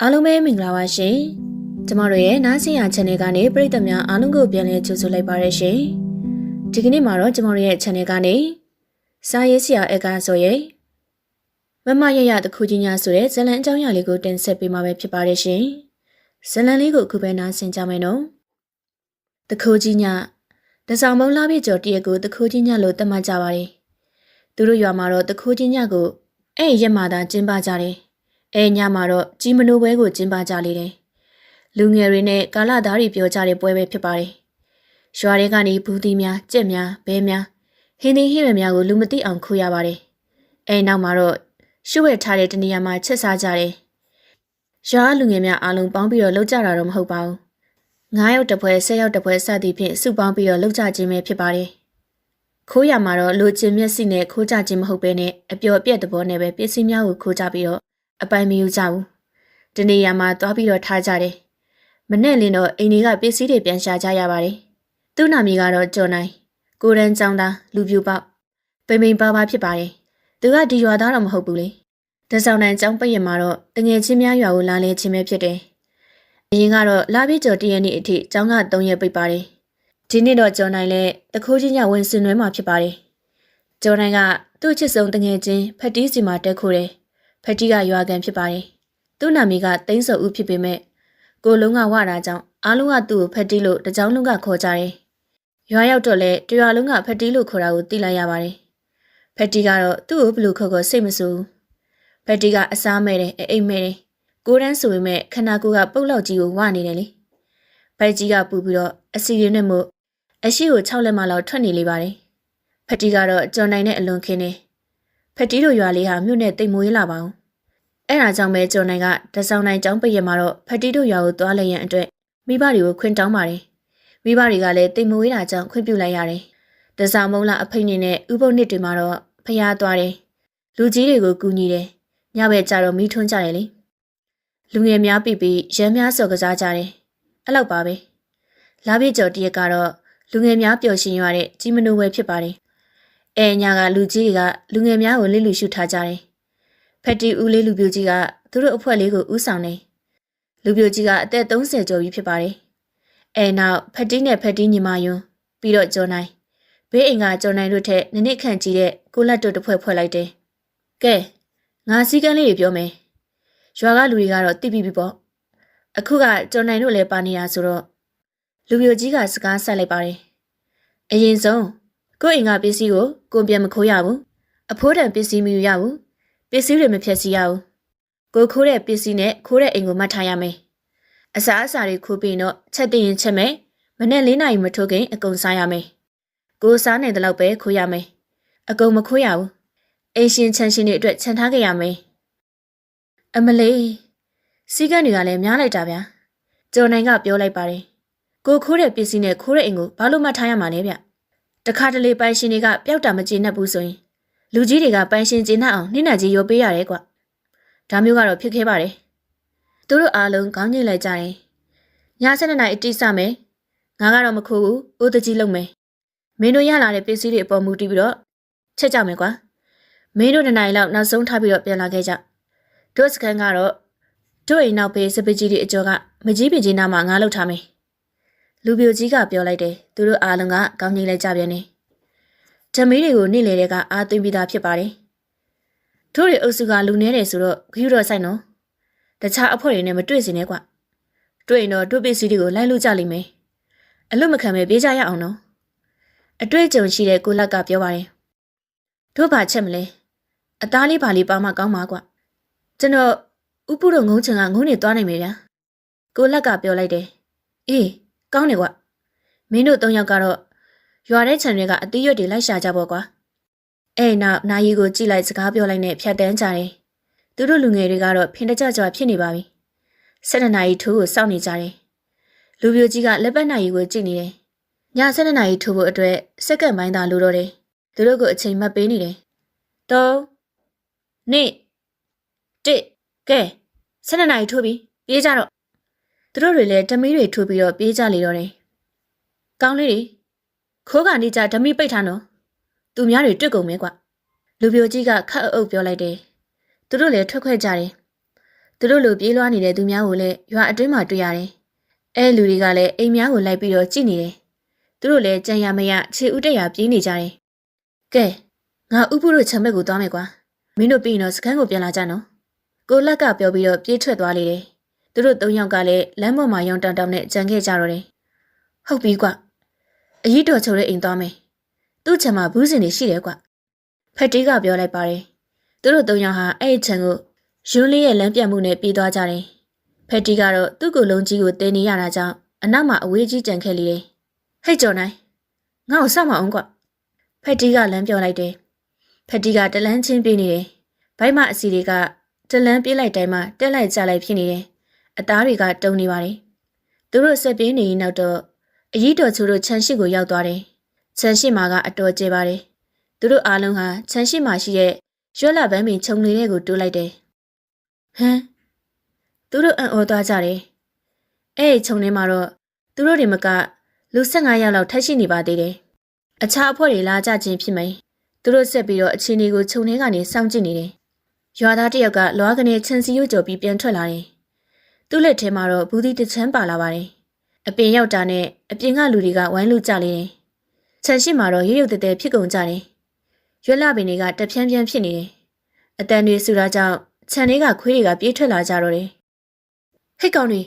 အားလုံးပဲမင်္ဂလာပါရှင်ကျမတို့ရဲ့နားဆင်ရ channel ကနေပရိသတ်များအားလုံးကိုပြန်လည်ကြိုဆိုလိုက်ပါရရှင်ဒီကနေ့မှာတော့ကျမတို့ရဲ့ channel ကနေစာရေးဆရာအကဆိုရဲ့မမရရတခုချင်းညာဆိုတဲ့ဇလန်အကြောင်းအရာလေးကိုတင်ဆက်ပေးမှာပဲဖြစ်ပါတယ်ရှင်ဇလန်လေးကိုအခုပဲနားဆင်ကြမယ်နော်တခုချင်းညာတဆောင်မုံလာပြကျော်တရက်ကိုတခုချင်းညာလို့သတ်မှတ်ကြပါတယ်သူတို့ရွာမှာတော့တခုချင်းညာကိုအဲ့ဒီရက်မှသာကျင်းပကြတယ် အဲညမှာတော့ကြီးမနိုးပွဲကိုကျင်းပကြလေတယ်လူငယ်တွေနဲ့ကာလသားတွေပြောကြတဲ့ပွဲပဲဖြစ်ပါတယ်ရွာတွေကနေဘူးသီးများကြက်များဘဲများဟင်းသီးဟင်းရွက်များကိုလူမသိအောင်ခိုးရပါတယ်အဲနောက်မှာတော့ရှုပ်ဝဲထားတဲ့တနေရာမှာချက်စားကြတယ်ရွာလူငယ်များအားလုံးပေါင်းပြီးတော့လှုပ်ကြတာတော့မဟုတ်ပါဘူး9ယောက်တစ်ပွဲ10ယောက်တစ်ပွဲစသည်ဖြင့်စုပေါင်းပြီးတော့လှုပ်ကြခြင်းပဲဖြစ်ပါတယ်ခိုးရမှာတော့လူချင်းမျက်စိနဲ့ခိုးကြခြင်းမဟုတ်ဘဲနဲ့အပျော်အပြက်သဘောနဲ့ပဲပစ္စည်းများကိုခိုးကြပြီးတော့ အပိုင်မယူကြဘူး။တနေရာမှာသွားပြီးတော့ထားကြတယ်။မနဲ့လင်းတော့အိမ်တွေကပစ္စည်းတွေပြန်ရှာကြရပါတယ်။သူ့နာမည်ကတော့ကျော်နိုင်။ကိုရန်ကျောင်းသားလူပြူပေါက်ပိန်ပိန်ပါပါဖြစ်ပါတယ်။သူကဒီရွာသားတော့မဟုတ်ဘူးလေ။တဆောင်နိုင်ကျောင်းပိတ်ရမှာတော့တငယ်ချင်းများရွာကိုလာလဲခြင်းပဲဖြစ်တယ်။အရင်ကတော့လာပြီးကျော်တရနေ့အထိကျောင်းက3ရက်ပိတ်ပါတယ်။ဒီနေ့တော့ကျော်နိုင်လဲတခိုးချင်းညဝင်စင်နွဲမှာဖြစ်ပါတယ်။ကျော်နိုင်ကသူ့ချစ်ဆုံးတငယ်ချင်းဖက်တီးစီမှာတက်ခိုးတယ်။ ဖက်တီကရွာကန်ဖြစ်ပါတယ်။သူ့နာမည်ကတိန်းစောဦးဖြစ်ပေမဲ့ကိုလုံးကဝတာကြောင့်အားလုံးကသူ့ကိုဖက်တီလို့တကြောင်လုံးကခေါ်ကြတယ်။ရွာရောက်တော့လဲတရွာလုံးကဖက်တီလို့ခေါ်တာကိုသိလိုက်ရပါတယ်။ဖက်တီကတော့သူ့ကိုဘလို့ခေါ်ခေါ်စိတ်မဆိုးဘူး။ဖက်တီကအစားမဲ့တယ်အိမ်မဲ့တယ်။ကိုရန်းဆိုပေမဲ့ခနာကိုကပုတ်လောက်ကြီးကိုဝနေတယ်လေ။ဖက်ကြီးကပူပြီးတော့အစီရင်းနဲ့မို့အရှိကို6လက်မလောက်ထွက်နေလေပါတယ်။ဖက်တီကတော့ကြော်နိုင်တဲ့အလွန်ခင်းနေ။ ဖက်တီတို့ရွာလေးဟာမြို့နဲ့တိမ်မွေးလာပါအောင်အဲ့ဒါကြောင့်ပဲကျော်နိုင်ကတဆောင်နိုင်ကျောင်းပိတ်ရမှာတော့ဖက်တီတို့ရွာကိုသွားလည်ရန်အတွက်မိဘတွေကိုခွင့်တောင်းပါတယ်မိဘတွေကလည်းတိမ်မွေးတာကြောင့်ခွင့်ပြုလိုက်ရတယ်တဆောင်မုံလာအဖိတ်နေနဲ့ဥပုပ်နှစ်တွေမှာတော့ဖျားသွားတယ်လူကြီးတွေကိုကူညီတယ်ညဘက်ကျတော့မိထွန်းကြတယ်လေလူငယ်များပြပြီးရမ်းများစော်ကစားကြတယ်အဲ့လောက်ပါပဲလာပြကျော်တရက်ကတော့လူငယ်များပျော်ရွှင်ရတဲ့ကြီးမနိုးဝဲဖြစ်ပါတယ် အဲညာကလူကြီးတွေကလူငယ်များကိုလစ်လူရှုထားကြတယ်။ဖက်တီဦးလေးလူပြိုကြီးကသူတို့အဖွဲ့လေးကိုဥဆောင်နေ။လူပြိုကြီးကအသက်30ကျော်ပြီဖြစ်ပါတယ်။အဲနောက်ဖက်တီနဲ့ဖက်တီညီမယွန်းပြီးတော့ကျော်နိုင်ဘေးအိမ်ကကျော်နိုင်တို့ထက်နနစ်ခန့်ကြီးတဲ့ကိုလက်တို့တစ်ဖွဲ့ဖွဲ့လိုက်တယ်။ကဲငါစီကန်းလေးတွေပြောမယ်။ရွာကလူတွေကတော့တိပိပြီပေါ့။အခုကကျော်နိုင်တို့လည်းပါနေတာဆိုတော့လူပြိုကြီးကစကားဆက်လိုက်ပါတယ်။အရင်ဆုံး ကိုယ့်အိမ်ကပစ္စည်းကိုကိုပြန်မခိုးရဘူးအဖိုးတန်ပစ္စည်းမယူရဘူးပစ္စည်းတွေမဖျက်ဆီးရဘူးကိုခိုးတဲ့ပစ္စည်းနဲ့ခိုးတဲ့အိမ်ကိုမှတ်ထားရမယ်အစားအစာတွေခိုးပြီးတော့ချက်တင်ရင်ချက်မယ်မနေ့၄နာရီမထိုးခင်အကုန်စားရမယ်ကိုစားနိုင်တဲ့လောက်ပဲခိုးရမယ်အကုန်မခိုးရဘူးအိမ်ရှင်ချန်ရှင်တွေအတွက်ခြံထားခဲ့ရမယ်အမလေးစီးကန်းတွေကလည်းများလိုက်တာဗျာကျော်နိုင်ကပြောလိုက်ပါတယ်ကိုခိုးတဲ့ပစ္စည်းနဲ့ခိုးတဲ့အိမ်ကိုဘာလို့မှတ်ထားရမှာလဲဗျ တခါတလေပိုင်ရှင်တွေကပျောက်တာမကျေနပ်ဘူးဆိုရင်လူကြီးတွေကပိုင်ရှင်ကျေနပ်အောင်နှိမ့်နှံကြီးရောပေးရတယ်ကွဒါမျိုးကတော့ဖြစ်ခဲ့ပါတယ်သူတို့အားလုံးခေါင်းညှိလိုက်ကြတယ်ည7နာရီအတိစမယ်ငါကတော့မခိုးဘူးအိုးတကြီးလုံးမယ်မင်းတို့ရလာတဲ့ပစ္စည်းတွေအပေါ်မူတည်ပြီးတော့ချက်ကြမယ်ကွာမင်းတို့နှစ်နာရီလောက်နောက်ဆုံးထားပြီးတော့ပြန်လာခဲ့ကြတို့စကန်ကတော့တို့အိမ်နောက်ဘေးစပကြီးတွေအကျော်ကမကြီးပင်ကြီးနားမှာငါလောက်ထားမယ် လူပြိုကြီးကပြောလိုက်တယ်သူတို့အားလုံးကကောင်းကြီးလိုက်ကြပြန်တယ်ဓမီတွေကိုနေ့လေတဲ့ကအားသွင်းပြီးသားဖြစ်ပါတယ်တို့တွေအုပ်စုကလူနေတယ်ဆိုတော့ခရူတော့ဆိုင်နော်တခြားအဖွဲ့တွေနဲ့မတွေ့စင်နဲ့ကွတွေ့ရင်တော့တို့ပစ္စည်းတွေကိုလိုက်လို့ကြလိမ့်မယ်အလွတ်မခံပဲပြေးကြရအောင်နော်အတွေ့အကြုံရှိတဲ့ကိုလက်ကပြောပါတယ်တို့ဘာချက်မလဲအသားလေးပါလေးပါမှကောင်းပါကွကျွန်တော်ဥပုတို့ငုံချင်ကငုံနေသွားနိုင်မယ်ဗျာကိုလက်ကပြောလိုက်တယ်အေး ကောင်းတယ်ကွမင်းတို့သုံးယောက်ကတော့ရွာတဲ့ခြံတွေကအသီးရွက်တွေလိုက်ရှာကြပေါ့ကွာအဲ့နောက်နာယီကိုကြည့်လိုက်စကားပြောလိုက်နဲ့ဖြတ်တန်းကြတယ်သူတို့လူငယ်တွေကတော့ဖင်တကြကြဖြစ်နေပါပြီ၁၂နာရီထိုးကိုစောင့်နေကြတယ်လူပြိုကြီးကလက်ပတ်နာရီကိုကြည့်နေတယ်ည၁၂နာရီထိုးဖို့အတွက်စက္ကန့်ပိုင်းသာလိုတော့တယ်သူတို့ကအချိန်မှတ်ပေးနေတယ်၃နေ့တစ်ကဲ၁၂နာရီထိုးပြီပြေးကြတော့ သူတို့တွေလည်းဓမီတွေထိုးပြီးတော့ပြေးကြလေတော့တယ်။ကောင်းလေးတွေခိုးကနေကြဓမီပိတ်ထားနော်။သူများတွေတွေ့ကုန်မဲကွ။လူပြိုကြီးကခတ်အုပ်ပြောလိုက်တယ်။သူတို့လည်းထွက်ခွက်ကြတယ်သူတို့လိုပြေးလွှားနေတဲ့သူများကိုလည်းရွာအတွင်းမှာတွေ့ရတယ်။အဲလူတွေကလည်းအိမ်များကိုလိုက်ပြီးတော့ကြည့်နေတယ်။သူတို့လည်းကြံရမရခြေဥတက်ရပြေးနေကြတယ်။ကဲငါဥပုတို့ချံဘက်ကိုသွားမယ်ကွာ။မင်းတို့ပြီးရင်တော့စခန်းကိုပြန်လာကြနော်။ကိုလက်ကပြောပြီးတော့ပြေးထွက်သွားလေတယ်။ သူတို့သုံးယောက်ကလည်းလမ်းပေါ်မှာရောင်တောင်တောင်နဲ့ကြံခဲ့ကြတော့တယ်။ဟုတ်ပြီကွ။အရေးတော်ချိုတဲ့အိမ်သွားမယ်။သူ့ချံမှာဘူးစင်တွေရှိတယ်ကွ။ဖက်တီးကပြောလိုက်ပါတယ်။သူတို့သုံးယောက်ဟာအဲ့ဒီချံကိုယွန်းလေးရဲ့လမ်းပြတ်မှုနဲ့ပြေးသွားကြတယ်။ဖက်တီကတော့သူ့ကိုယ်လုံးကြီးကိုတင်းနေရတာကြောင့်အနောက်မှာအဝေးကြီးကြံခဲ့လေတယ်။ဟဲ့ကျော်နိုင်ငါ့ကိုစောင့်မအောင်ကွ။ဖက်တီကလမ်းပြောလိုက်တယ်။ဖက်တီကတလန်းချင်းပြေးနေတယ်။ဘိုက်မအစီတွေကတလန်းပြေးလိုက်တိုင်းမှာတက်လိုက်ကြလိုက်ဖြစ်နေတယ်။ အသားတွေကတုံနေပါတယ်။သူတို့ဆက်ပြေးနေရင်နောက်တော့အကြီးတော်ချိုတို့ခြံရှိကိုရောက်သွားတယ်။ခြံရှိမှာကအတော်ကျပါတယ်။သူတို့အားလုံးဟာခြံရှိမှာရှိတဲ့ရွက်လာပန်းပင်ခြုံလေးတွေကိုတိုးလိုက်တယ်။ဟမ်သူတို့အံ့ဩသွားကြတယ်။အဲ့ဒီခြုံထဲမှာတော့သူတို့တွေမကလူ15ယောက်လောက်ထပ်ရှိနေပါသေးတယ်။အခြားအဖွဲ့တွေလာကြခြင်းဖြစ်မယ်။သူတို့ဆက်ပြီးတော့အခြေအနေကိုခြုံထဲကနေစောင့်ကြည့်နေတယ်။ရွာသားတစ်ယောက်ကလွားကနေချန်စီရွကြော်ပြီးပြန်ထွက်လာတယ်။ သူ့လက်ထဲမှာတော့ဘူးသီးတစ်ချမ်းပါလာပါတယ်။အပင်ရောက်တာနဲ့အပြင်ကလူတွေကဝိုင်းလူကြလေတယ်။ခြံရှိမှာတော့ရုပ်ရုပ်တဲတဲဖြစ်ကုန်ကြတယ်။ရွက်လာပင်တွေကတပြန်းပြန်းဖြစ်နေတယ်။အတန်တွေဆူတာကြောင့်ခြံတွေကခွေးတွေကပြေးထွက်လာကြတော့တယ်။ဟိတ်ကောင်တွေ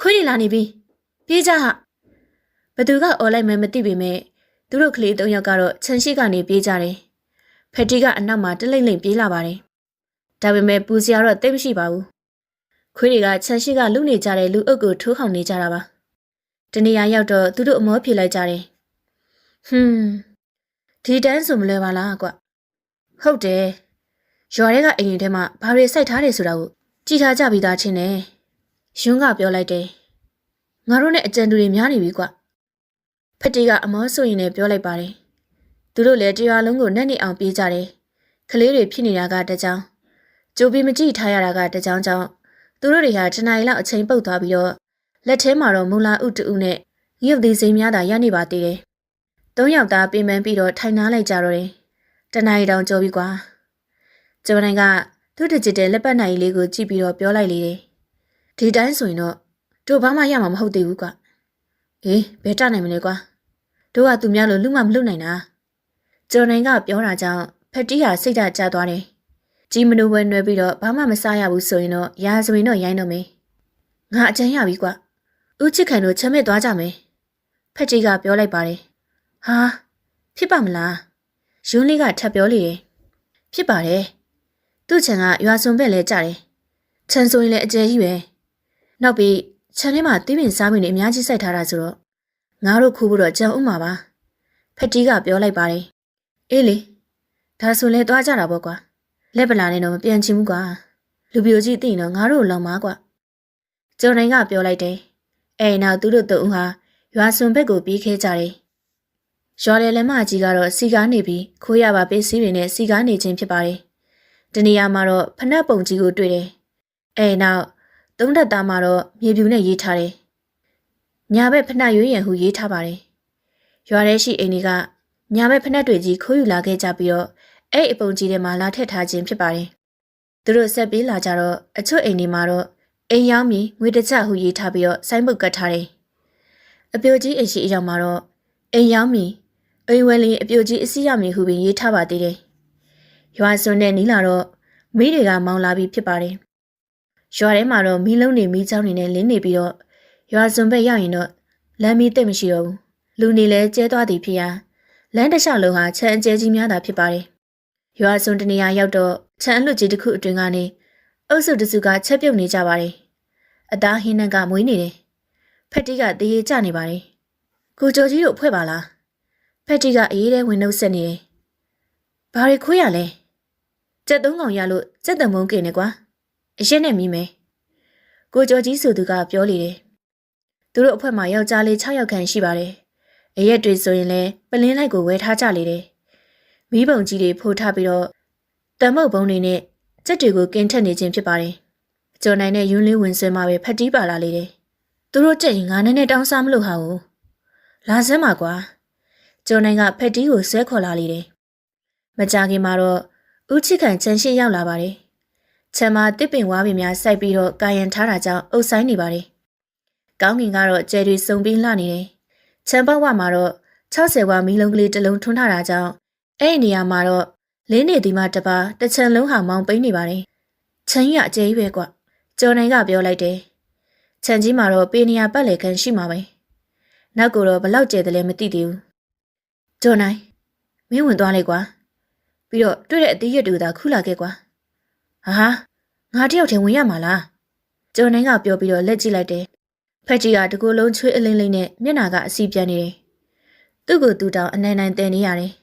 ခွေးတွေလာနေပြီ။ပြေးကြဟာဘသူကအော်လိုက်မှမသိပေမဲ့သူတို့ကလေး၃ယောက်ကတော့ခြံရှိကနေပြေးကြတယ်။ဖက်တီကအနောက်မှာတလိမ့်လိမ့်ပြေးလာပါတယ်။ဒါပေမဲ့ပူစရာတော့တိတ်မရှိပါဘူး။ ခွေးတွေကခြံရှိကလူနေကြတဲ့လူအုပ်ကိုထိုးခေါင်နေကြတာပါ။တနေရာရောက်တော့သူတို့အမောဖြေလိုက်ကြတယ်။ဟွန်းဒီတန်းဆိုမလွယ်ပါလားကွ။ဟုတ်တယ်။ရွာထဲကအိမ်ထဲမှာဘာတွေစိုက်ထားတယ်ဆိုတာကိုကြည်ထားကြပြီးသားချင်းနဲ့ယွန်းကပြောလိုက်တယ်။ငါတို့နဲ့အကြံတူတွေများနေပြီကွ။ဖက်တီကအမောဆိုရင်လည်းပြောလိုက်ပါတယ်။သူတို့လည်းတရားလုံးကိုနှက်နေအောင်ပြေးကြတယ်။ကလေးတွေဖြစ်နေတာကတကြောင်ကြိုပြီးမကြည့်ထားရတာကတကြောင်ကြောင့် သူတို့တွေဟာတနင်္လာလောက်အချိန်ပုတ်သွားပြီးတော့လက်ထဲမှာတော့မူလာဥတူနဲ့ရုပ်သေးစိမ်းများသာရနေပါသေးတယ်။သုံးယောက်သားပြင်ပန်းပြီးတော့ထိုင်နားလိုက်ကြတော့တယ်။တနင်္လာတောင်ကြောပြီကွာ။ကျော်နိုင်ကသူ့တကြစ်တဲ့လက်ပတ်နိုင်လေးကိုကြည့်ပြီးတော့ပြောလိုက်လေတယ်။ဒီတိုင်းဆိုရင်တော့တို့ဘာမှရမှာမဟုတ်သေးဘူးကွာ။အေးဘယ်တနိုင်မလဲကွာ။တို့ကသူများလိုလူမှမလုပ်နိုင်တာ။ကျော်နိုင်ကပြောတာကြောင့်ဖက်တီးဟာစိတ်ဓာတ်ကျသွားတယ်။ ကြီးမနိုးပွဲနွယ်ပြီးတော့ဘာမှမစားရဘူးဆိုရင်တော့ရာဇဝင်တော့ရိုင်းတော့မယ်။ငါအကြမ်းရပြီကွာ။ဦးချစ်ခံတို့ချမ်းမဲ့သွားကြမယ်။ဖက်တီးကပြောလိုက်ပါတယ်။ဟာဖြစ်ပါမလား။ယွန်းလေးကထပ်ပြောလေတယ်။ဖြစ်ပါတယ်။သူ့ချံကရွာစုံဘက်လဲကြတယ်။ချံဆိုရင်လည်းအကျယ်ကြီးပဲ။နောက်ပြီးခြံထဲမှာတီးပင်စားပင်တွေအများကြီးစိုက်ထားတာဆိုတော့ငါတို့ခူးဖို့တော့ကြံဥမှာပါ။ဖက်တီးကပြောလိုက်ပါတယ်။အေးလေဒါဆိုလဲသွားကြတာပေါ့ကွာ။ လက်ပလာနဲ့တော့မပြန်ချင်ဘူးကွာ။လူပြိုကြီးသိရင်တော့ငါတို့လောင်ပါကွာ။ကျော်နိုင်ကပြောလိုက်တယ်။အဲနောက်သူတို့တုံးဟာရွာစွန်ဘက်ကိုပြေးခဲကြတယ်။ရွာလေလက်မကြီးကတော့စီကားနေပြီးခိုးရပါပေးစည်းတွေနဲ့စီကားနေခြင်းဖြစ်ပါတယ်။တနေရာမှာတော့ဖနက်ပုံကြီးကိုတွေ့တယ်။အဲနောက်သုံးတက်သားမှာတော့မြေပြူနဲ့ရေးထားတယ်။ညာဘက်ဖနက်ရွေးရန်ဟုရေးထားပါတယ်။ရွာထဲရှိအိမ်တွေကညာဘက်ဖနက်တွေကြီးခိုးယူလာခဲ့ကြပြီးတော့ အဲ့အပုံကြီးထဲမှာလာထည့်ထားခြင်းဖြစ်ပါတယ်။သူတို့ဆက်ပြေးလာကြတော့အချွတ်အိမ်တွေမှာတော့အိမ်ရောက်မီငွေတစ်ချက်ဟုရေးထားပြီးတော့ဆိုင်းဘုတ်ကတ်ထားတယ်။အပြိုကြီးအိမ်ရှိအရောက်မှာတော့အိမ်ရောက်မီအိမ်ဝဲလင်းအပြိုကြီးအစီရမီဟုပင်ရေးထားပါသေးတယ်။ရွာစွန်းနဲ့နီးလာတော့မိတွေကမောင်းလာပြီးဖြစ်ပါတယ်။ရွာထဲမှာတော့မီးလုံးတွေမီးချောင်းတွေနဲ့လင်းနေပြီးတော့ရွာစွန်ဘက်ရောက်ရင်တော့လမ်းမီးသိပ်မရှိတော့ဘူး။လူနေလဲကျဲသွားသည်ဖြစ်ရာလမ်းတစ်လျှောက်လုံးဟာချမ်းအကျဲကြီးများတာဖြစ်ပါတယ်။ ရွာစွန်တနေရာရောက်တော့ချမ်းအလွတ်ကြီးတစ်ခုအတွင်ကနေအုပ်စုတစုကချက်ပြုတ်နေကြပါတယ်။အသားဟင်းနှံကမွေးနေတယ်။ဖက်တီကတရေကျနေပါတယ်။ကိုကျော်ကြီးတို့ဖွဲ့ပါလား။ဖက်တီကအေးတဲ့ဝင်နှုတ်ဆက်နေတယ်။ဘာတွေခွေးရလဲ။ကြက်သုံးကောင်ရလို့ကြက်တံမုံကိနေကွာ။အရက်နဲ့မိမယ်။ကိုကျော်ကြီးဆိုသူကပြောလေတယ်။သူတို့အဖွဲ့မှာယောက်ျားလေး6ယောက်ခန့်ရှိပါတယ်။အရက်တွေဆိုရင်လည်းပလင်းလိုက်ကိုဝယ်ထားကြလေတယ်။ မီးပုံကြီးတွေဖိုးထားပြီးတော့တံမုတ်ပုံတွေနဲ့ကြက်တွေကိုကင်ထက်နေခြင်းဖြစ်ပါတယ်။ကျော်နိုင်တဲ့ယွန်းလေးဝင်ဆွဲမှာပဲဖတ်တီးပါလာလေတယ်။သူတို့ကြက်ရင်ငါနဲ့နဲ့တောင်းစားမလို့ဟာဘူး။လာစမ်းပါကွာ။ကျော်နိုင်ကဖတ်တီးကိုဆွဲခေါ်လာလေတယ်။မကြခင်မှာတော့ဦးချစ်ခံချန်ရှိရောက်လာပါတယ်ခြံမှာတစ်ပင်ဝါးပင်များစိုက်ပြီးတော့ကာယံထားတာကြောင့်အုပ်ဆိုင်နေပါတယ်။ကောင်းကင်ကတော့ကျဲတွေစုံပြီးလှနေတယ်။ခြံပေါက်ဝမှာတော့60ဝါမီလုံးကလေးတစ်လုံးထွန်းထားတာကြောင့် အဲ့ဒီနေရာမှာတော့လင်းနေဒီမှတပါတစ်ချံလုံးဟာမောင်းပိန်းနေပါတယ်။ခြံကြီးကအကျဲကြီးပဲကွ။ကျော်နိုင်ကပြောလိုက်တယ်။ခြံကြီးမှာတော့ပေနေရပတ်လေခန်းရှိမှာပဲ။နောက်ကတော့ဘလောက်ကျဲတယ်လဲမသိသေးဘူး။ကျော်နိုင်မင်းဝင်သွားလိုက်ကွာ။ပြီးတော့တွေ့တဲ့အသေးရက်တူသာခူးလာခဲ့ကွာ။ဟာဟာငါတယောက်တည်းဝင်ရမှာလား။ကျော်နိုင်ကပြောပြီးတော့လက်ကြည့်လိုက်တယ်။ဖက်ကြီးကတကူလုံးချွေးအလင်းလေးနဲ့မျက်နှာကအစီပြန်နေတယ်။သူ့ကိုသူ့တောင်အနိုင်နိုင်တင်နေရတယ်။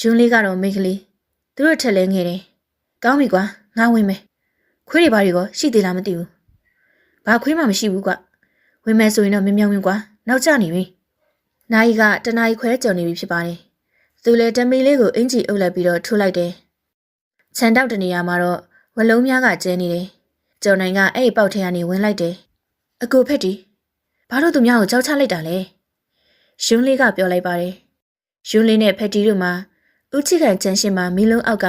ယွန်းလေးကတော့မိန်းကလေး။သူတို့ထက်လဲငယ်တယ်။ကောင်းပြီကွာငါဝင်မယ်။ခွေးတွေဘာတွေကရှိသေးလားမသိဘူး။ဘာခွေးမှမရှိဘူးကွ။ဝင်မယ်ဆိုရင်တော့မြင်မြန်ဝင်ကွာ။နောက်ကျနေပြီ။နာယီကတနာယီခွဲကြော်နေပြီဖြစ်ပါတယ်။သူလည်းတမီလေးကိုအင်ကြီးအုပ်လိုက်ပြီးတော့ထိုးလိုက်တယ်။ခြံတောက်တနေရာမှာတော့ဝလုံးများကကျဲနေတယ်။ကျော်နိုင်ကအဲ့ဒီပေါက်ထဲကနေဝင်လိုက်တယ်။အကိုဖက်တီဘာလို့သူများကိုကြောက်ချလိုက်တာလဲ။ယွန်းလေးကပြောလိုက်ပါတယ်။ယွန်းလေးနဲ့ဖက်တီတို့မှာ ဦးချစ်ကန်ကျန်ရှင်မှာမီလုံးအောက်က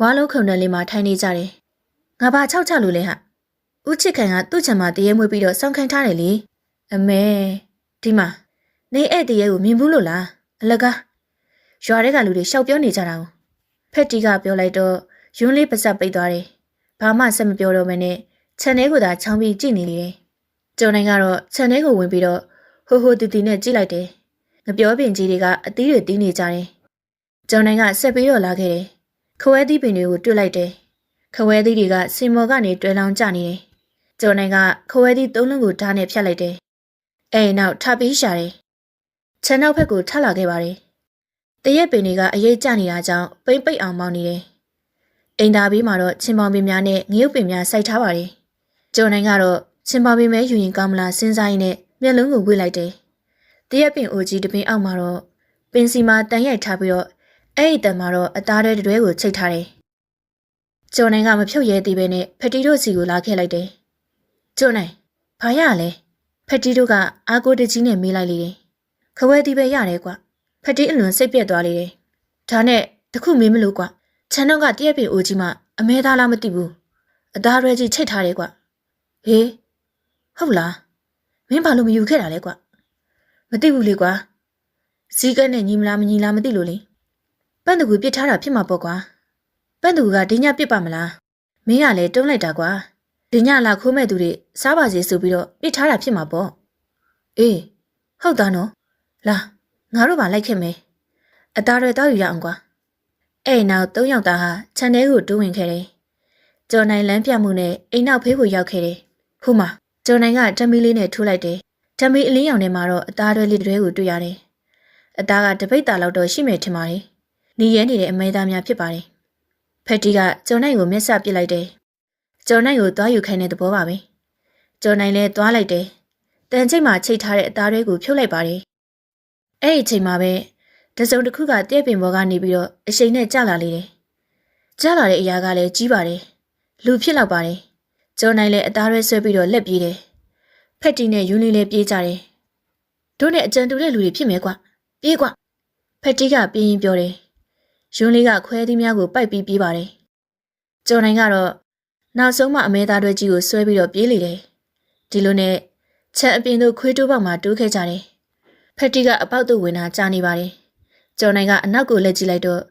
ဝါလုံးခုံနယ်လေးမှာထိုင်နေကြတယ်။ငါဘာချောက်ချလို့လဲဟာ။ဦးချစ်ကန်ကသူ့ချံမှာတရေမွေးပြီးတော့စောင့်ခိုင်းထားတယ်လေ။အမေဒီမှာနေဧည့်တရေကိုမြင်ဘူးလို့လား။အလကားရွာထဲကလူတွေရှောက်ပြောနေကြတာ။ဖက်တီကပြောလိုက်တော့ယွန်းလေးပါစပ်ပိတ်သွားတယ်။ဘာမှဆက်မပြောတော့မနဲ့ခြံထဲကိုသာချောင်းပြီးကြည့်နေလေတယ်။ကျော်နိုင်ကတော့ခြံထဲကိုဝင်ပြီးတော့ဟိုဟိုတီတီနဲ့ကြည့်လိုက်တယ်။ငပြောပင်ကြီးတွေကအသီးတွေတီးနေကြတယ်။ ကျော်နိုင်ကဆက်ပြီးတော့လာခဲ့တယ်။ခဝဲသီးပင်တွေကိုတွေ့လိုက်တယ်။ခဝဲသီးတွေကစင်မော်ကနေတွဲလောင်းကျနေတယ်။ကျော်နိုင်ကခဝဲသီးသုံးလုံးကိုဓာတ်နဲ့ဖြတ်လိုက်တယ်။အဲနောက်ထပ်ပြီးရှာတယ်။ခြံနောက်ဘက်ကိုထပ်လာခဲ့ပါတယ်။တရက်ပင်တွေကအရေးကျနေတာကြောင့်ပိမ့်ပိတ်အောင်မောင်းနေတယ်။အိမ်သာဘေးမှာတော့ချင်းပေါင်ပင်များနဲ့ငရုတ်ပင်များစိုက်ထားပါတယ်။ကျော်နိုင်ကတော့ချင်းပေါင်ပင်မဲယူရင်ကောင်းမလားစဉ်းစားရင်းနဲ့မျက်လုံးကိုဝှေ့လိုက်တယ်။တရက်ပင်အိုကြီးတစ်ပင်အောက်မှာတော့ပင်စီမှာတန်ရိုက်ထားပြီးတော့ အဲ့ဒီတန်မှာတော့အသားတွေတွဲကိုချိတ်ထားတယ်။ကျော်နိုင်ကမဖြုတ်ရဲသေးပဲနဲ့ဖက်တီတို့စီကိုလာခဲ့လိုက်တယ်။ကျော်နိုင်ဘာရလဲ။ဖက်တီတို့ကအာကိုတကြီးနဲ့မေးလိုက်လေတယ်။ခဝဲတီပဲရတယ်ကွ။ဖက်တီအလွန်စိတ်ပြက်သွားလေတယ်။ဒါနဲ့တခုမေးမလို့ကွ။ခြံတော့ကတရက်ပင်အိုကြီးမှအမဲသားလားမသိဘူး။အသားရွဲကြီးချိတ်ထားတယ်ကွ။ဟေးဟုတ်လား။မင်းဘာလို့မယူခဲ့တာလဲကွ။မသိဘူးလေကွာ။စည်းကမ်းနဲ့ညီမလားမညီလားမသိလို့လေ။ ပန့်တကူပြစ်ထားတာဖြစ်မှာပေါ့ကွာ။ပန့်တကူကဒင်းညပြစ်ပါမလား။မင်းကလည်းတုံးလိုက်တာကွာ။ဒင်းညလာခိုးမဲ့သူတွေစားပါစေဆိုပြီးတော့ပြစ်ထားတာဖြစ်မှာပေါ့။အေးဟုတ်သားနော်။လာငါတို့ပါလိုက်ခဲ့မယ်။အသားတွေတောက်ယူရအောင်ကွာ။အဲ့နောက်သုံးယောက်သားဟာခြံထဲကိုတိုးဝင်ခဲ့တယ်။ကျော်နိုင်လမ်းပြမှုနဲ့အိမ်နောက်ဖေးကိုရောက်ခဲ့တယ်။ဟိုမှာကျော်နိုင်ကဓမီလေးနဲ့ထိုးလိုက်တယ်။ဓမီအလင်းရောင်ထဲမှာတော့အသားတွေလေးတွေကိုတွေ့ရတယ်။အသားကတပိတ်တာလောက်တော့ရှိမယ်ထင်ပါတယ်။ နေရဲနေတဲ့အမဲသားများဖြစ်ပါတယ်။ဖက်တီကကျော်နိုင်ကိုမျက်စပစ်လိုက်တယ်။ကျော်နိုင်ကိုသွားယူခိုင်းတဲ့သဘောပါပဲ။ကျော်နိုင်လည်းသွားလိုက်တယ်။တန်ချိတ်မှာချိတ်ထားတဲ့အသားတွေကိုဖြုတ်လိုက်ပါတယ်။အဲ့ဒီအချိန်မှာပဲတစုံတစ်ခုကတဲ့ပင်ပေါ်ကနေပြီးတော့အရှိန်နဲ့ကျလာလေတယ်။ကျလာတဲ့အရာကလည်းကြီးပါတယ်။လူဖြစ်လောက်ပါတယ်။ကျော်နိုင်လည်းအသားရဲဆွဲပြီးတော့လက်ပြေးတယ်။ဖက်တီနဲ့ယူနီလည်းပြေးကြတယ်။တို့နဲ့အကြံတူတဲ့လူတွေဖြစ်မယ်ကွ။ပြေးကွ။ဖက်တီကပြင်းရင်ပြောတယ်။ ယူနီကခွဲသီးများကိုပိုက်ပြီးပြေးပါတယ်။ကျော်နိုင်ကတော့နောက်ဆုံးမှအမဲသားတွေကြီးကိုဆွဲပြီးတော့ပြေးလေတယ်။ဒီလိုနဲ့ချက်အပြင်တို့ခွေးတိုးပေါက်မှာတိုးခဲ့ကြတယ်။ဖက်တီကအပေါက်တို့ဝင်တာကြားနေပါတယ်။ကျော်နိုင်ကအနောက်ကိုလက်ကြည့်လိုက်တော့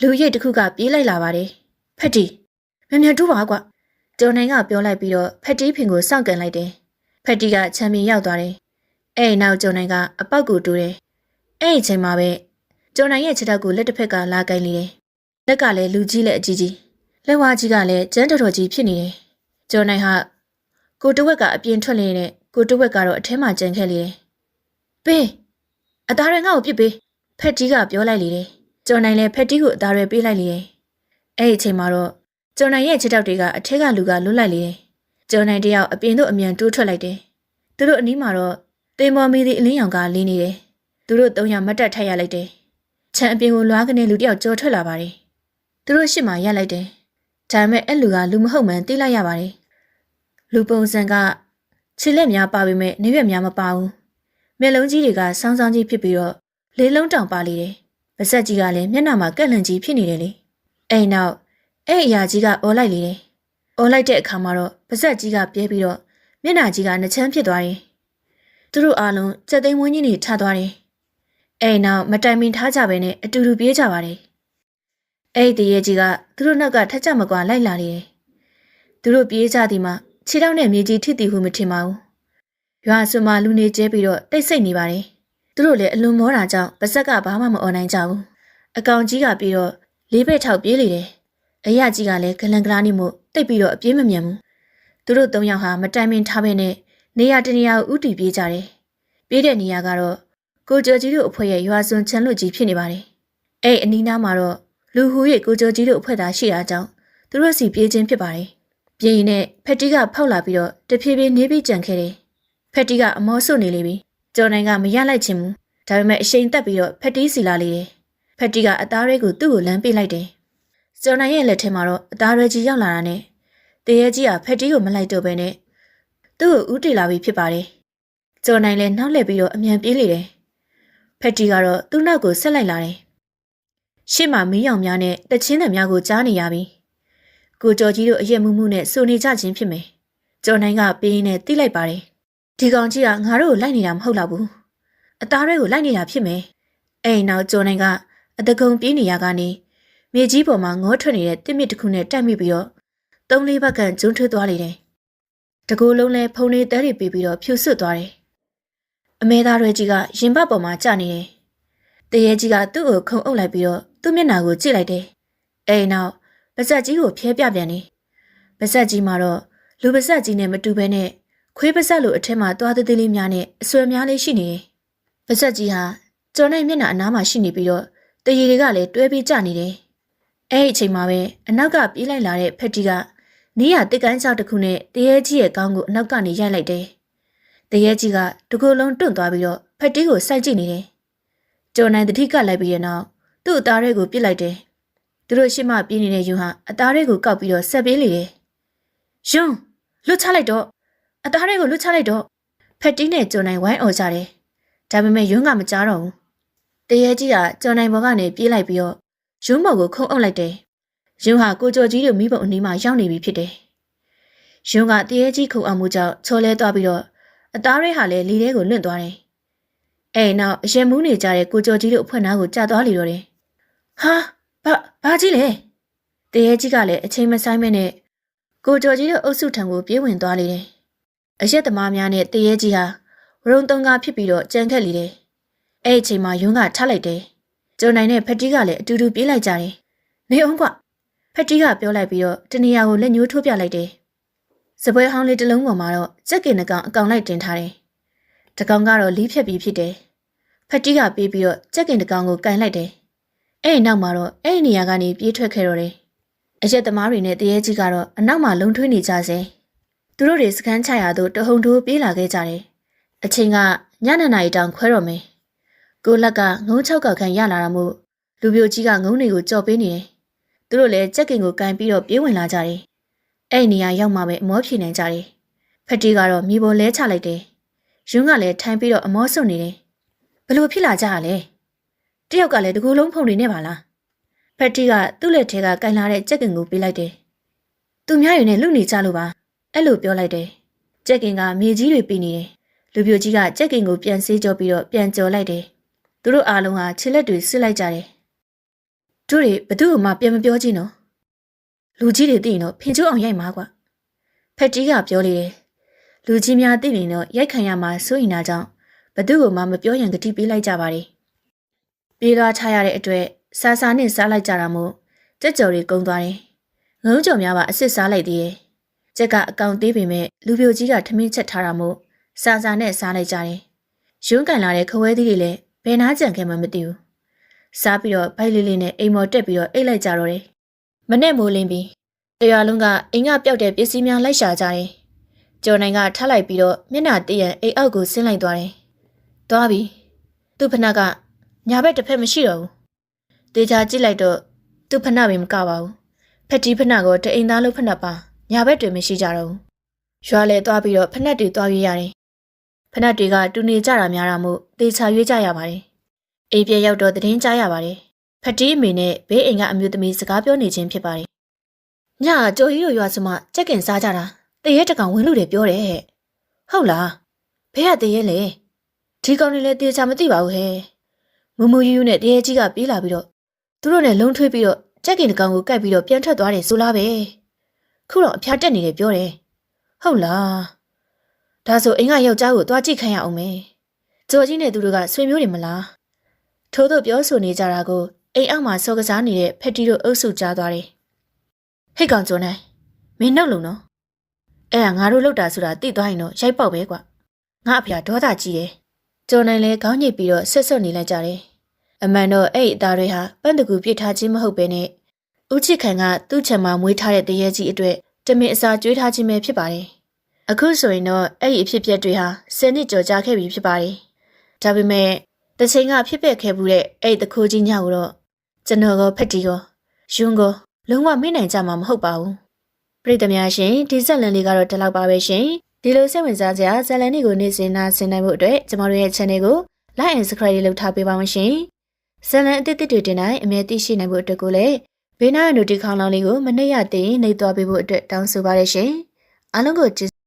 လူရိတ်တစ်ခုကပြေးလိုက်လာပါတယ်။ဖက်တီမြန်မြန်တူးပါကွ။ကျော်နိုင်ကပြောလိုက်ပြီးတော့ဖက်တီဖင်ကိုစောင့်ကန်လိုက်တယ်။ဖက်တီကချမ်းမီရောက်သွားတယ်။အဲ့နောက်ကျော်နိုင်ကအပေါက်ကိုတူးတယ်။အဲ့ဒီချိန်မှာပဲ ကျော်နိုင်ရဲ့ခြေထောက်ကိုလက်တစ်ဖက်ကလာကိုင်းနေတယ်။လက်ကလည်းလူကြီးလက်အကြီးကြီးလက်ဝါးကြီးကလည်းကျန်းတော်တော်ကြီးဖြစ်နေတယ်။ကျော်နိုင်ဟာကိုတဝက်ကအပြင်ထွက်နေနဲ့ကိုတဝက်ကတော့အထဲမှာကျန်ခဲ့လေတယ်။ပေးအသားရငါ့ကိုပြစ်ပေးဖက်တီကပြောလိုက်လေတယ်။ကျော်နိုင်လည်းဖက်တီကိုအသားရပေးလိုက်လေတယ်။အဲ့ဒီအချိန်မှာတော့ကျော်နိုင်ရဲ့ခြေထောက်တွေကအထက်ကလူကလွတ်လိုက်လေတယ်။ကျော်နိုင်တယောက်အပြင်သို့အမြန်တိုးထွက်လိုက်တယ်။သူတို့အနီးမှာတော့တေမော်မီဒီအလင်းရောင်ကလင်းနေတယ်။သူတို့သုံးယောက်မတ်တက်ထိုက်ရလိုက်တယ်။ ခြံအပြင်ကိုလွားကနေလူတယောက်ကြော်ထွက်လာပါတယ်။သူတို့ရှစ်မှာရက်လိုက်တယ်။ဒါပေမဲ့အဲ့လူကလူမဟုတ်မှန်းသိလိုက်ရပါတယ်။လူပုံစံကခြေလက်များပါပေမဲ့နေရွက်များမပါဘူး။မျက်လုံးကြီးတွေကဆောင်းဆောင်းကြီးဖြစ်ပြီးတော့လေးလုံးတောင်ပါလေတယ်။ပါဆက်ကြီးကလည်းမျက်နှာမှာကက်လန့်ကြီးဖြစ်နေတယ်လေ။အဲ့နောက်အဲ့အရာကြီးကအော်လိုက်လေတယ်။အော်လိုက်တဲ့အခါမှာတော့ပါဇက်ကြီးကပြဲပြီးတော့မျက်နှာကြီးကနှချမ်းဖြစ်သွားတယ်။သူတို့အားလုံးစက်သိမ်းဝင်းကြီးနေထသွားတယ်။ အဲ့နောက်မတိုင်မင်ထားကြပဲနဲ့အတူတူပြေးကြပါတယ်။အဲ့ဒီတရေကြီးကသူတို့နောက်ကထက်ကြမကွာလိုက်လာတယ်။သူတို့ပြေးကြသည်မှာခြေထောက်နဲ့မြေကြီးထိတီဟုမထင်ပါဘူး။ရွာဆွမလူနေကျဲပြီးတော့တိတ်ဆိတ်နေပါတယ်။သူတို့လည်းအလွန်မောတာကြောင့်ပါဇက်ကဘာမှမអော်နိုင်ကြဘူး။အကောင်ကြီးကပြီးတော့လေးဘက်ထောက်ပြေးလေတယ်။အရာကြီးကလည်းဂလန်ကလာနေမှုတိတ်ပြီးတော့အပြေးမမြန်ဘူး။သူတို့သုံးယောက်ဟာမတိုင်မင်ထားဘဲနဲ့နေရာတနေရာကိုဥတီပြေးကြတယ်။ပြေးတဲ့နေရာကတော့ ကိုကျော်ကြီးတို့အဖွဲ့ရဲ့ရွာစွန်ချမ်းလွတ်ကြီးဖြစ်နေပါတယ်။အဲ့အနီးနားမှာတော့လူဟူရဲ့ကိုကျော်ကြီးတို့အဖွဲ့သားရှိတာကြောင့်သူတို့စီပြေးခြင်းဖြစ်ပါတယ်။ပြေးရင်နဲ့ဖက်တီကဖောက်လာပြီးတော့တဖြည်းဖြည်းနေပြီးကြံခဲ့တယ်။ဖက်တီကအမောဆုတ်နေလေပြီ။ကျော်နိုင်ကမရလိုက်ချင်ဘူး။ဒါပေမဲ့အရှိန်တက်ပြီးတော့ဖက်တီစီလာလေတယ်။ဖက်တီကအသားရဲကိုသူ့ကိုလမ်းပေးလိုက်တယ်။ကျော်နိုင်ရဲ့လက်ထဲမှာတော့အသားရဲကြီးရောက်လာတာနဲ့တရေကြီးကဖက်တီကိုမလိုက်တော့ဘဲနဲ့သူ့ကိုဥတီလာပြီးဖြစ်ပါတယ်။ကျော်နိုင်လည်းနောက်လှည့်ပြီးတော့အမြန်ပြေးလေတယ်။ ဖက်တီကတော့သူ့နောက်ကိုဆက်လိုက်လာတယ်။ရှေ့မှာမီးရောင်များနဲ့တချင်းတွေများကိုကြားနေရပြီ။ကိုကျော်ကြီးတို့အရက်မှုမှုနဲ့စုနေကြခြင်းဖြစ်မယ်။ကျော်နိုင်ကပေးရင်းနဲ့တိလိုက်ပါတယ်။ဒီကောင်ကြီးကငါတို့ကိုလိုက်နေတာမဟုတ်တော့ဘူး။အသားတွေကိုလိုက်နေတာဖြစ်မယ်။အဲ့နောက်ကျော်နိုင်ကအတကုံပြေးနေရကနေမြေကြီးပေါ်မှာငေါထွက်နေတဲ့တစ်မြစ်တစ်ခုနဲ့တက်မိပြီးတော့သုံးလေးဘက်ကန်ကျွန်းထွေးသွားလေတယ်။တကူလုံးလဲဖုန်နေတဲတွေပြီးပြီးတော့ဖြူဆွတ်သွားတယ်။ အမဲသားတွေကြီးကရင်ဘတ်ပေါ်မှာကျနေတယ်။တရေကြီးကသူ့ကိုခုံအုပ်လိုက်ပြီးတော့သူ့မျက်နှာကိုကြည့်လိုက်တယ်။အဲ့နောက်ပါဇက်ကြီးကိုဖျဲပြပြန်တယ်။ပါဇက်ကြီးမှာတော့လူပါဇက်ကြီးနဲ့မတူဘဲနဲ့ခွေးပါဇက်လိုအထက်မှာတွားသေးသေးလေးများနဲ့အဆွဲများလေးရှိနေတယ်။ပါဇက်ကြီးဟာကျော်နိုင်မျက်နှာအနားမှာရှိနေပြီးတော့တရေတွေကလည်းတွဲပြီးကျနေတယ်။အဲ့ဒီအချိန်မှာပဲအနောက်ကပြေးလိုက်လာတဲ့ဖက်တီကနီးရတစ်ကန်းချောက်တစ်ခုနဲ့တရေကြီးရဲ့ကောင်းကိုအနောက်ကနေရိုက်လိုက်တယ်။ တရေကြီးကတကူလုံးတွန့်သွားပြီးတော့ဖက်တီကိုစိုက်ကြည့်နေတယ်။ကျော်နိုင်တတိကလိုက်ပြီးရနောက်သူ့အသားတွေကိုပြစ်လိုက်တယ်။သူတို့ရှေ့မှပြေးနေတဲ့ယူဟာအသားတွေကိုကောက်ပြီးတော့ဆက်ပေးလေတယ်။ယွန်းလွတ်ချလိုက်တော့အသားတွေကိုလွတ်ချလိုက်တော့ဖက်တီနဲ့ကျော်နိုင်ဝိုင်းအော်ကြတယ်။ဒါပေမဲ့ယွန်းကမကြားတော့ဘူး။တရေကြီးကကျော်နိုင်ဘောကနေပြေးလိုက်ပြီးတော့ယွန်းဘော်ကိုခုံအုပ်လိုက်တယ်။ယွန်းဟာကိုကျော်ကြီးတို့မိဘအနီးမှာရောက်နေပြီဖြစ်တယ်။ယွန်းကတရေကြီးခုံအောင်မှုကြောင့်ချော်လဲသွားပြီးတော့ အသားရဲဟာလည်းလီထဲကိုလွင့်သွားတယ်။အဲနောက်အရင်မူးနေကြတဲ့ကိုကျော်ကြီးတို့အဖွင့်နားကိုကြာသွားလေတော့တယ်။ဟာဘာဘာကြီးလဲ။တရေကြီးကလည်းအချိန်မဆိုင်မဲ့နဲ့ကိုကျော်ကြီးတို့အုပ်စုထံကိုပြေးဝင်သွားလေတယ်။အရက်သမားများနဲ့တရေကြီးဟာဝရုံတုံးကားဖြစ်ပြီးတော့ကြံခက်လေတယ်။အဲ့အချိန်မှာယွန်းကထလိုက်တယ်။ကျုံနိုင်နဲ့ဖက်တီးကလည်းအတူတူပြေးလိုက်ကြတယ်။နေအောင်ကွဖက်တီးကပြောလိုက်ပြီးတော့တနေရာကိုလက်ညှိုးထိုးပြလိုက်တယ်။ စပွဲဟောင်းလေးတစ်လုံးပေါ်မှာတော့ကြက်ကင်နှကောင်အကောင်လိုက်တင်ထားတယ်။တကောင်ကတော့လီးဖြက်ပြီးဖြစ်တယ်။ဖက်တီးကပြေးပြီးတော့ကြက်ကင်တစ်ကောင်ကိုကန်လိုက်တယ်။အဲ့ဒီနောက်မှာတော့အဲ့ဒီနေရာကနေပြေးထွက်ခဲ့တော့တယ်။အရက်သမားတွေနဲ့တရေကြီးကတော့အနောက်မှာလုံထွေးနေကြစေ။သူတို့တွေစကန်းချရာသို့တဟုန်ထိုးပြေးလာခဲ့ကြတယ်။အချိန်ကညနေနာရီတောင်ခွဲတော့မယ်။ကိုလက်ကငုံချောက်ကောက်ခံရလာတာမို့လူပြိုကြီးကငုံတွေကိုကြော်ပေးနေတယ်။သူတို့လည်းကြက်ကင်ကိုကန်ပြီးတော့ပြေးဝင်လာကြတယ်။ အဲ့ဒီနေရာရောက်မှပဲအမောဖြေနိုင်ကြတယ်။ဖက်တီကတော့မြေပေါ်လဲချလိုက်တယ်။ယွန်းကလည်းထိုင်ပြီးတော့အမောစွန့်နေတယ်။ဘလို့ဖြစ်လာကြရလဲ။တယောက်ကလည်းတကူလုံးဖုန်နေနေပါလား။ဖက်တီကသူ့လက်ထဲကကန်လာတဲ့ကြက်ကင်ကိုပေးလိုက်တယ်။သူများယူနဲ့လူနေကြလို့ပါ။အဲ့လိုပြောလိုက်တယ်။ကြက်ကင်ကမြေကြီးတွေပြီးနေတယ်။လူပြိုကြီးကကြက်ကင်ကိုပြန်ဆေးကြောပြီးတော့ပြန်ကြော်လိုက်တယ်။သူတို့အားလုံးဟာခြေလက်တွေဆစ်လိုက်ကြတယ်။တို့တွေဘသူ့မှပြန်မပြောကြည့်နော်။ လူကြီးတွေသိရင်တော့ဖင်ချိုးအောင်ရိုက်မှာကွာ။ဖက်တီကပြောလေတယ်။လူကြီးများသိနေတော့ရိုက်ခံရမှာစိုးရင်တာကြောင့်ဘသူ့ကိုမှမပြောရင်ဂတိပေးလိုက်ကြပါလေ။ပြေးသွားချရတဲ့အတွက်ဆာဆာနဲ့စားလိုက်ကြတာမို့ကြက်ကြော်တွေကုန်းသွားတယ်။ငုံကြော်များပါအစ်စ်စားလိုက်သေးတယ်။ကြက်ကအကောင်သေးပေမဲ့လူပြိုကြီးကထမင်းချက်ထားတာမို့ဆာဆာနဲ့စားလိုက်ကြတယ်။ရုံးကန်လာတဲ့ခဝဲသီးတွေလည်းဘယ်နာကြံခဲ့မှမသိဘူး။စားပြီးတော့ဗိုက်လေးလေးနဲ့အိမ်မော်တက်ပြီးတော့အိတ်လိုက်ကြတော့တယ်။ မနဲ့မိုးလင်းပြီးတရွာလုံးကအင်ကပျောက်တဲ့ပစ္စည်းများလိုက်ရှာကြတယ်။ကျော်နိုင်ကထလိုက်ပြီးတော့မျက်နှာတည့်ရန်အိမ်အောက်ကိုဆင်းလိုက်သွားတယ်။သွားပြီ။သူ့ဖနက်ကညာဘက်တစ်ဖက်မရှိတော့ဘူး။တေချာကြည့်လိုက်တော့သူ့ဖနပင်မကပါဘူး။ဖက်တီဖနကတအိမ်သားလုံးဖနပါညာဘက်တွေမရှိကြတော့ဘူး။ရွာလေသွားပြီးတော့ဖနက်တွေသွားရွေးရတယ်။ဖနက်တွေကတူနေကြတာများတာမို့တေချာရွေးကြရပါတယ်။အိမ်ပြရောက်တော့သတင်းကြားရပါတယ်။ ဖက်တီအမေနဲ့ဘေးအိမ်ကအမျိုးသမီးစကားပြောနေခြင်းဖြစ်ပါတယ်။ညကြော်ကြီးတို့ရွာစမကြက်ကင်စားကြတာတရေတကောင်ဝင်လို့တယ်ပြောတယ်ဟဲ့ဟုတ်လားဘဲကတရေလေဒီကောင်တွေလည်းတေချာမသိပါဘူးဟဲ့မူမူယူယူနဲ့တရေကြီးကပြေးလာပြီးတော့သူတို့နဲ့လုံထွေးပြီးတော့ကြက်ကင်တကောင်ကိုကိုက်ပြီးတော့ပြန်ထွက်သွားတယ်ဆိုလားပဲခုတော့အဖျားတက်နေတယ်ပြောတယ်ဟုတ်လားဒါဆိုအိမ်ကယောက်ျားကိုသွားကြည့်ခိုင်းရအောင်မယ်ကြော်ကြီးနဲ့သူတို့ကဆွေမျိုးတွေမလားထို့သို့ပြောဆိုနေကြတာကို အိမ်အောက်မှာစောကစားနေတဲ့ဖက်တီတို့အုပ်စုကြားသွားတယ်ဟိတ်ကောင်ကျော်နိုင်မင်းနှုတ်လုံနော်အဲ့ဒါငါတို့လောက်တာဆိုတာသိသွားရင်တော့ရိုက်ပေါက်ပဲကွာငါအဖေဒေါသကြီးတယ်ကျော်နိုင်လဲခေါင်းညိတ်ပြီးတော့ဆက်ဆွတ်နေလိုက်ကြတယ်အမှန်တော့အဲ့ဒီအသားတွေဟာပန့်တကူပြစ်ထားခြင်းမဟုတ်ပဲနဲ့ဦးချစ်ခံကသူ့ချံမှာမွေးထားတဲ့တရေကြီးအတွက်တမင်အစာကျွေးထားခြင်းပဲဖြစ်ပါတယ်အခုဆိုရင်တော့အဲ့ဒီအဖြစ်အပျက်တွေဟာဆယ်နှစ်ကျော်ကြာခဲ့ပြီဖြစ်ပါတယ်ဒါပေမဲ့တချိန်ကဖြစ်ပျက်ခဲ့မှုတဲ့အဲ့ဒီတခိုးကြီးညကိုတော့ ကျွန်တော်ကဖက်တီကိုယွန်းကိုလုံးဝမေ့နိုင်ကြမှာမဟုတ်ပါဘူးပရိသတ်များရှင်ဒီဇက်လန်လေးကတော့ဒီလောက်ပါပဲရှင်ဒီလိုစိတ်ဝင်စားစရာဇက်လန်လေးကိုနေ့စဉ်နာဆင်နိုင်ဖို့အတွက်ကျွန်တော်တို့ရဲ့ channel ကို like and subscribe လုပ်ထားပေးပါမရှင်ဇက်လန်အသစ်သစ်တွေတင်တိုင်းအမြဲသိရှိနိုင်ဖို့အတွက်ကိုလည်းဘေးနားရနိုတီခေါင်းလောင်းလေးကိုမနှိပ်ရသေးရင်နှိပ်သွားပေးဖို့အတွက်တောင်းဆိုပါရရှင်အားလုံးကိုကျေး